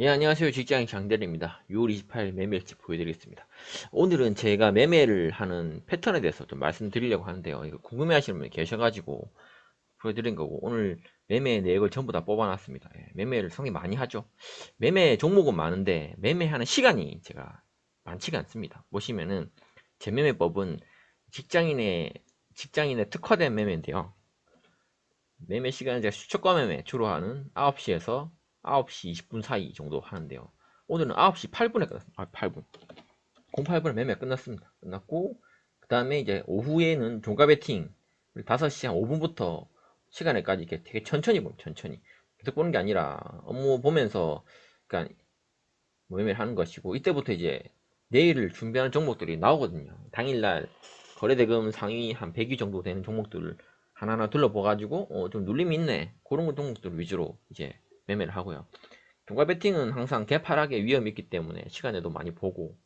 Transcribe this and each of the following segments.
예, 안녕하세요. 직장인 장대리입니다. 6월 28일 매매일지 보여드리겠습니다. 오늘은 제가 매매를 하는 패턴에 대해서 좀 말씀드리려고 하는데요. 이거 궁금해 하시는 분이 계셔가지고 보여드린 거고, 오늘 매매 내역을 전부 다 뽑아놨습니다. 예, 매매를 상당히 많이 하죠. 매매 종목은 많은데, 매매하는 시간이 제가 많지가 않습니다. 보시면은, 제 매매법은 직장인의, 직장인의 특화된 매매인데요. 매매 시간은 제가 수초과 매매 주로 하는 9시에서 9시 20분 사이 정도 하는데요. 오늘은 9시 8분에 끝났습니다. 아, 8분. 08분에 매매 끝났습니다. 끝났고, 그 다음에 이제 오후에는 종가 베팅, 5시 한 5분부터 시간에까지 이렇게 되게 천천히 보면 천천히. 계속 보는 게 아니라 업무 보면서, 그니까, 매매를 하는 것이고, 이때부터 이제 내일을 준비하는 종목들이 나오거든요. 당일날 거래대금 상위 한 100위 정도 되는 종목들을 하나하나 둘러봐가지고, 어, 좀 눌림이 있네. 그런 종목들 위주로 이제 매매를 하고요. 종가 베팅은 항상 개파락의 위험이 있기 때문에 시간에도 많이 보고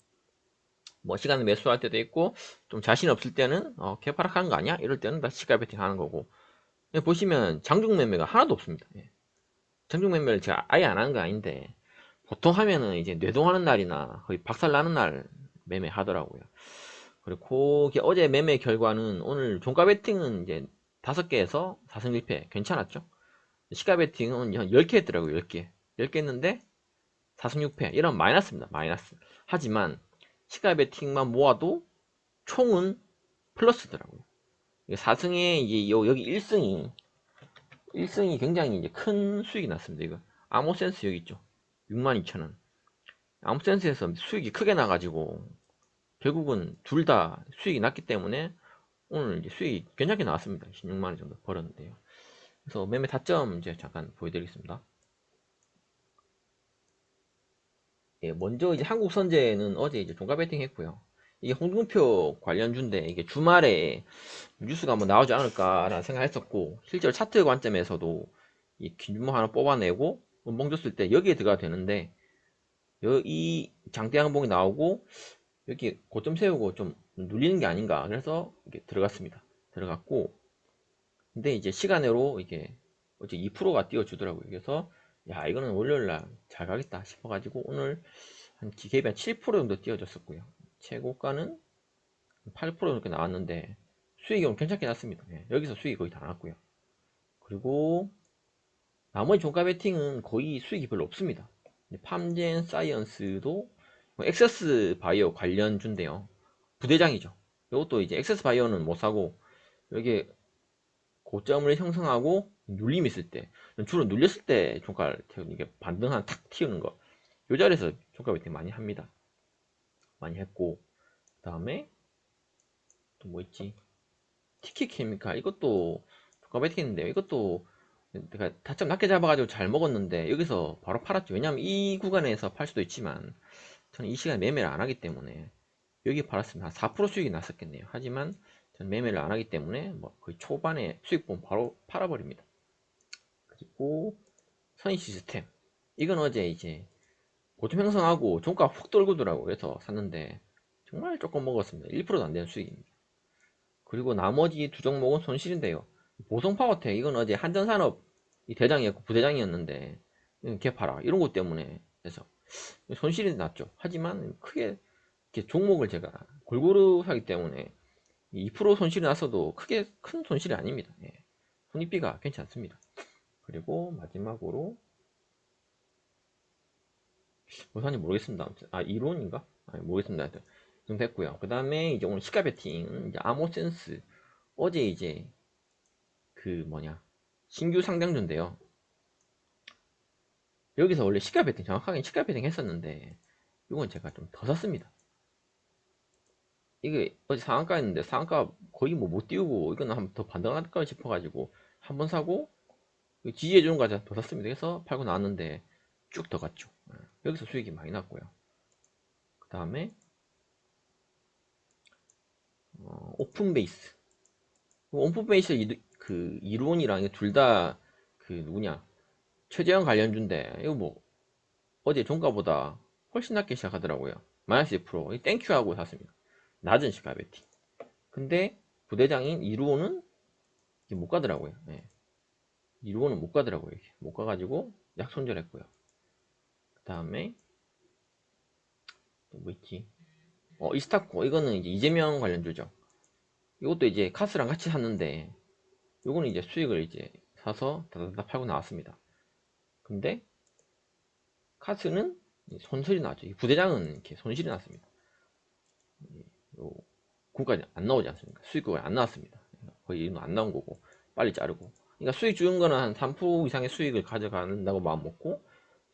뭐 시간을 매수할 때도 있고 좀 자신 없을 때는 어, 개파락 하는 거 아니야? 이럴 때는 다 시가 베팅 하는 거고 예, 보시면 장중 매매가 하나도 없습니다. 예. 장중 매매를 제가 아예 안 하는 거 아닌데 보통 하면은 이제 뇌동하는 날이나 거의 박살 나는 날 매매 하더라고요. 그리고 어제 매매 결과는 오늘 종가 베팅은 이제 5개에서 4승 1패 괜찮았죠? 시가 베팅은 한 10개 했더라고요. 10개. 10개 했는데 4승 6패. 이런 마이너스입니다. 마이너스. 하지만 시가 베팅만 모아도 총은 플러스더라고요. 4승에 이제 여기 1승이 1승이 굉장히 이제 큰 수익이 났습니다. 이거 아모센스 여기 있죠. 62,000원. 아모센스에서 수익이 크게 나가지고 결국은 둘 다 수익이 났기 때문에 오늘 이제 수익이 괜찮게 나왔습니다. 16만원 정도 벌었는데요. 그래서 매매 타점 이제 잠깐 보여드리겠습니다. 예, 먼저 이제 한국 선제는 어제 이제 종가 베팅 했고요. 이게 홍준표 관련주인데 이게 주말에 뉴스가 한번 나오지 않을까라는 생각했었고 실제로 차트 관점에서도 이 기준모 하나 뽑아내고 줬을 때 여기에 들어가 되는데 이 장대 항봉이 나오고 여기 고점 세우고 좀 눌리는 게 아닌가 그래서 들어갔습니다. 들어갔고 근데 이제 시간으로 이게 어제 2%가 띄워주더라고요. 그래서 야 이거는 월요일날 잘 가겠다 싶어가지고 오늘 한 기계비 한7% 정도 띄워줬었고요. 최고가는 8% 이렇게 나왔는데 수익이 오늘 괜찮게 났습니다. 예, 여기서 수익이 거의 다 나왔고요. 그리고 나머지 종가 베팅은 거의 수익이 별로 없습니다. 팜젠 사이언스도 엑세스 바이오 관련주인데요. 부대장이죠. 이것도 이제 엑세스 바이오는 못 사고 여기 고점을 형성하고 눌림이 있을 때 주로 눌렸을 때 종가를 태우는 게 반등한 탁 튀우는 거. 요 자리에서 종가 베팅 많이 합니다. 많이 했고 그 다음에 또 뭐 있지? 티켓 케미칼 이것도 종가 베팅인데 이것도 내가 다점 낮게 잡아가지고 잘 먹었는데 여기서 바로 팔았죠. 왜냐면 이 구간에서 팔 수도 있지만 저는 이 시간에 매매를 안 하기 때문에 여기 팔았으면 한 4% 수익이 났었겠네요. 하지만 저는 매매를 안 하기 때문에 뭐 거의 초반에 수익 보면 바로 팔아버립니다. 그리고 선의 시스템 이건 어제 이제 고점 형성하고 종가 훅 떨구더라고 그래서 샀는데 정말 조금 먹었습니다. 1%도 안 되는 수익입니다. 그리고 나머지 두 종목은 손실인데요. 보성파워텍 이건 어제 한전산업 대장이었고 부대장이었는데 개파라 이런 것 때문에 그래서 손실이 났죠. 하지만 크게 종목을 제가 골고루 사기 때문에 2% 손실이 났어도 크게 큰 손실이 아닙니다. 예. 손익비가 괜찮습니다. 그리고 마지막으로 뭐 사는지 모르겠습니다. 아 이론인가? 아 모르겠습니다. 좀 됐고요. 그 다음에 이제 오늘 시가 베팅 이제 아모센스 어제 이제 그 뭐냐 신규 상장주인데요. 여기서 원래 시가 베팅 정확하게 시가 베팅 했었는데 이건 제가 좀 더 샀습니다. 이게 어제 상한가였는데 상한가 거의 뭐 못 띄우고 이거는 한 번 더 반등할까 싶어가지고 한 번 사고 지지해 주는 과자 더 샀습니다. 그래서 팔고 나왔는데 쭉 더 갔죠. 예, 여기서 수익이 많이 났고요. 그 다음에 어, 오픈 베이스 오픈 베이스 이, 그 이론이랑 둘 다 그 누구냐 최재형 관련주인데 이거 뭐 어제 종가보다 훨씬 낮게 시작하더라고요. 마이너스 2% 땡큐하고 샀습니다. 낮은 시가 베팅. 근데 부대장인 2루호는 못 가더라고요. 네. 2루호는 못 가더라고요. 못 가가지고 약손절했고요. 그 다음에 또뭐 있지? 어 이스타코 이거는 이제 이재명 관련주죠. 이것도 이제 카스랑 같이 샀는데 요거는 이제 수익을 이제 사서 다다다 팔고 나왔습니다. 근데 카스는 손실이 나죠. 이 부대장은 이렇게 손실이 났습니다. 요 구가 안 나오지 않습니까? 수익구가 안 나왔습니다. 거의 안 나온 거고 빨리 자르고. 그러니까 수익 주는 거는 한 3% 이상의 수익을 가져간다고 마음 먹고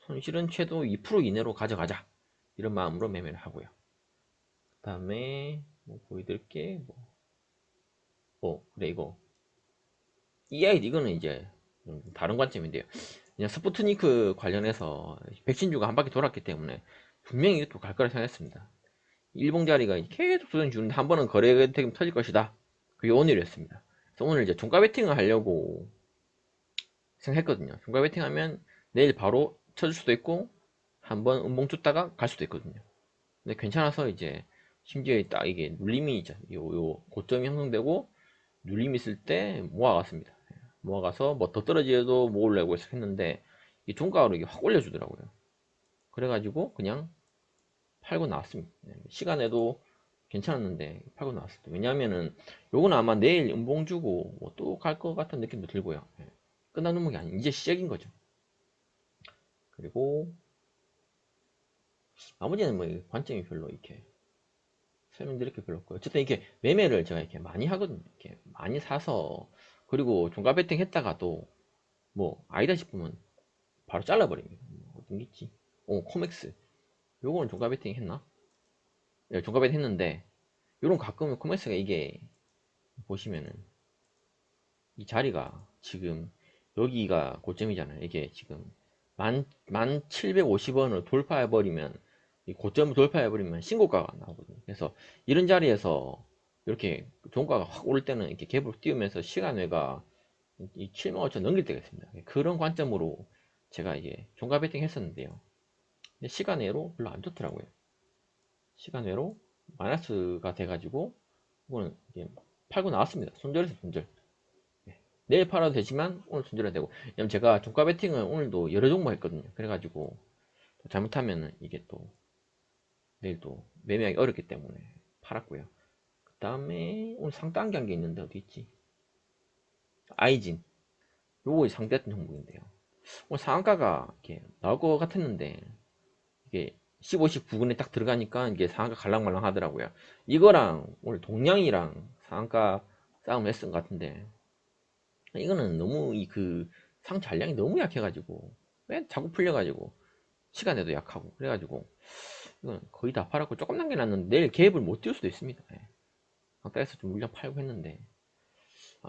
손실은 최도 2% 이내로 가져가자 이런 마음으로 매매를 하고요. 그 다음에 뭐 보여드릴게 뭐, 어 그래 이거 EID 이거는 이제 좀 다른 관점인데요. 그냥 스푸트니크 관련해서 백신주가 한 바퀴 돌았기 때문에 분명히 이것도 갈 거라 생각했습니다. 일봉 자리가 계속 조정 주는데 한 번은 거래 대금 터질 것이다. 그게 오늘이었습니다. 그래서 오늘 이제 종가 베팅을 하려고 생각했거든요. 종가 베팅하면 내일 바로 쳐줄 수도 있고 한 번 음봉 줬다가 갈 수도 있거든요. 근데 괜찮아서 이제 심지어 딱 이게 눌림이 있죠. 요, 요 고점이 형성되고 눌림이 있을 때 모아갔습니다. 모아가서 뭐 더 떨어지어도 모으려고 했는데 이 종가로 이게 확 올려주더라고요. 그래가지고 그냥 팔고 나왔습니다. 네, 시간에도 괜찮았는데 팔고 나왔습니다. 왜냐하면은 요건 아마 내일 음봉 주고 뭐 또 갈 것 같은 느낌도 들고요. 예, 끝난 음봉이 아니 이제 시작인 거죠. 그리고 나머지는 뭐 관점이 별로 이렇게 설명드릴 게 별로 없고요. 어쨌든 이렇게 매매를 제가 이렇게 많이 하거든요. 이렇게 많이 사서 그리고 종가 베팅 했다가도 뭐 아니다 싶으면 바로 잘라버립니다. 뭐 어떤 게 있지? 어 코맥스 요거는 종가 베팅 했나? 네, 종가 베팅 했는데 요런 가끔 코맥스가 이게 보시면은 이 자리가 지금 여기가 고점이잖아요. 이게 지금 만, 만 750원을 돌파해버리면 이 고점을 돌파해버리면 신고가가 나오거든요. 그래서 이런 자리에서 이렇게 종가가 확 오를 때는 이렇게 갭으로 띄우면서 시간외가 이 7만 5천 넘길 때가 있습니다. 그런 관점으로 제가 이게 종가 베팅 했었는데요. 근데 시간 외로 별로 안 좋더라고요. 시간 외로 마이너스가 돼가지고 이거는 팔고 나왔습니다. 손절해서 손절. 네. 내일 팔아도 되지만 오늘 손절해야 되고 왜냐면 제가 종가 베팅을 오늘도 여러 종목 했거든요. 그래가지고 잘못하면 이게 또 내일 또 매매하기 어렵기 때문에 팔았고요. 그 다음에 오늘 상단기 한게 있는데 어디 있지? 아이진. 요거 상대했던 종목인데요. 오늘 상한가가 이렇게 나올 것 같았는데 이게 15씩 부근에 딱 들어가니까 이게 상한가 갈랑말랑 하더라고요. 이거랑 오늘 동량이랑 상한가 싸움을 했던 것 같은데 이거는 너무 이 그 상 잔량이 너무 약해가지고 왜 자꾸 풀려가지고 시간에도 약하고 그래가지고 이건 거의 다 팔았고 조금 남겨놨는데 내일 갭을 못 띄울 수도 있습니다. 예. 강가에서 좀 물량 팔고 했는데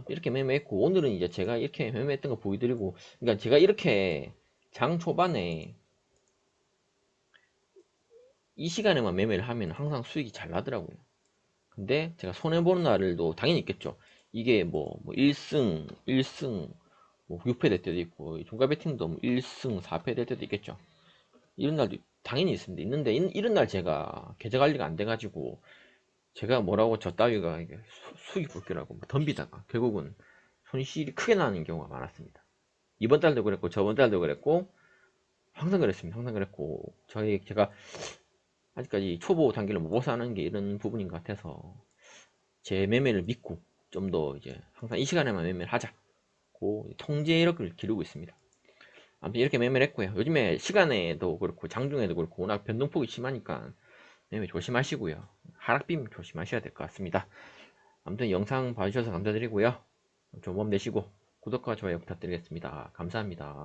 이렇게 매매했고 오늘은 이제 제가 이렇게 매매했던 거 보여드리고 그러니까 제가 이렇게 장 초반에 이 시간에만 매매를 하면 항상 수익이 잘 나더라고요. 근데 제가 손해보는 날도 당연히 있겠죠. 이게 뭐, 뭐 1승, 1승, 뭐 6패 될 때도 있고, 종가 베팅도 뭐 1승, 4패 될 때도 있겠죠. 이런 날도 당연히 있습니다. 있는데, 이, 런 날 제가 계좌 관리가 안 돼가지고, 제가 뭐라고 저 따위가 수익 볼게라고 덤비다가 결국은 손실이 크게 나는 경우가 많았습니다. 이번 달도 그랬고, 저번 달도 그랬고, 항상 그랬습니다. 항상 그랬고, 저희, 제가 아직까지 초보 단계를 못 벗어나는 게 이런 부분인 것 같아서 제 매매를 믿고 좀 더 이제 항상 이 시간에만 매매를 하자고 통제력을 기르고 있습니다. 아무튼 이렇게 매매를 했고요. 요즘에 시간에도 그렇고 장중에도 그렇고 워낙 변동폭이 심하니까 매매 조심하시고요. 하락빔 조심하셔야 될 것 같습니다. 아무튼 영상 봐주셔서 감사드리고요. 좋은 밤 되시고 구독과 좋아요 부탁드리겠습니다. 감사합니다.